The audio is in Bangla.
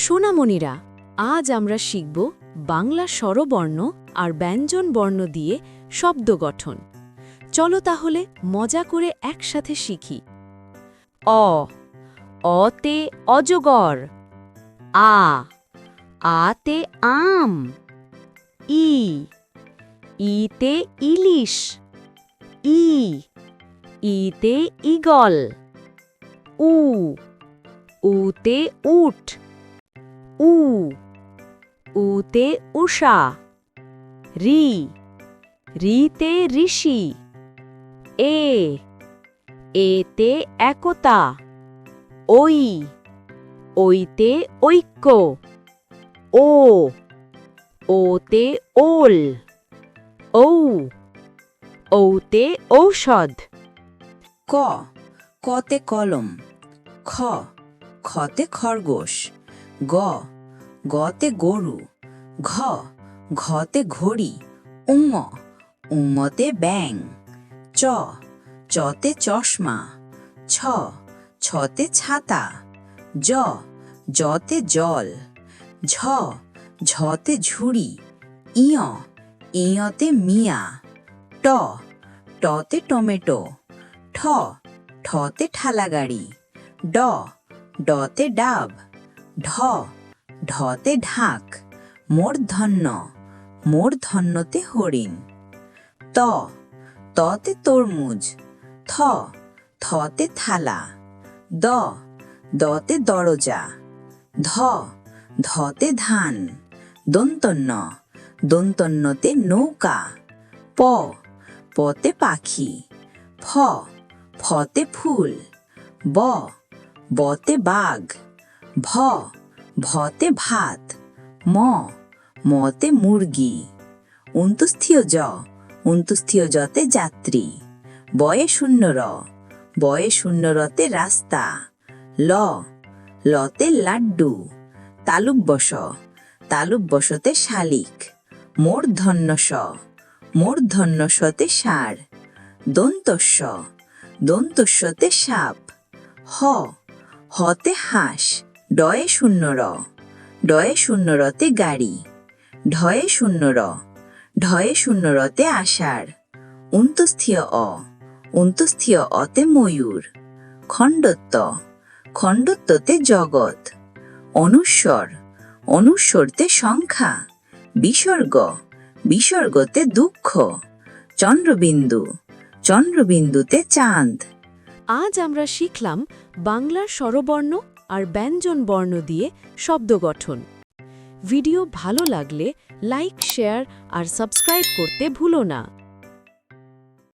সোনামণিরা, আজ আমরা শিখব বাংলা স্বরবর্ণ আর ব্যঞ্জন বর্ণ দিয়ে শব্দ গঠন। চলো তাহলে মজা করে একসাথে শিখি। অ, অতে অজগর, আ, আতে আম, ই, ইতে ইলিশ, ই, ইতে ইগল, উ, উতে উট। উ, উতে উষা, রি, রিতে ঋষি, এ, এতে একতা, ওই, ওইতে ঐক্য, ও, ওতে ওল, ঔ, ঔতে ঔষধ। ক, কতে কলম, খ, খতে খরগোশ। গ, গতে গরু, ঘ, ঘতে ঘড়ি, উম, উমতে ব্যাং চ, চতে চশমা, ছ, ছতে ছাতা, জ, জতে জল, ঝ, ঝতে ঝুড়ি, ইয়, ইয়তে মিয়া, ট, টতে টমেটো, ঠ, ঠতে ঠালাগাড়ি, ড, ডতে ডাব। ঢ। ঢতে ঢাক মূর্ধন্য মূর্ধন্যতে হরিণ। ত। ততে তরমুজ, থ। থতে থালা। দ। দতে দরজা। ধ। ধতে ধান, দন্তন্য, দন্তন্যতে নৌকা। প। পতে পাখি, ফ। ফতে ফুল, ব। বতে বাঘ। ভ, ভতে ভাত, ম, মতে মুরগি উন্তুস্থিয় জ উন্তুস্থিয় জতে যাত্রী, বয়ে শূন্য র, বয়ে শূন্য রতে রাস্তা, ল, লতে লাড্ডু তালুক বস তালুক বসতে শালিক মূর্ধন্য স মূর্ধন্য সতে ষাঁড় দন্তস্ব দন্তস্বতে সাপ, হ, হতে হাঁস ডয়ে শূন্য র। ডয়ে শূন্য রতে গাড়ি। ঢয়ে শূন্য র। ঢয়ে শূন্য রতে আষাঢ়। উন্তস্থিয় অ। উন্তস্থিয় অতে ময়ূর। খণ্ডত্ব। খণ্ডত্বতে জগৎ। অনুস্বর। অনুস্বরতে সংখ্যা। বিসর্গ। বিসর্গতে দুঃখ। চন্দ্রবিন্দু। চন্দ্রবিন্দুতে চাঁদ। আজ আমরা শিখলাম বাংলার স্বরবর্ণ আর ব্যঞ্জন বর্ণ দিয়ে শব্দ গঠন। ভিডিও ভালো লাগলে লাইক, শেয়ার আর সাবস্ক্রাইব করতে ভুলো না।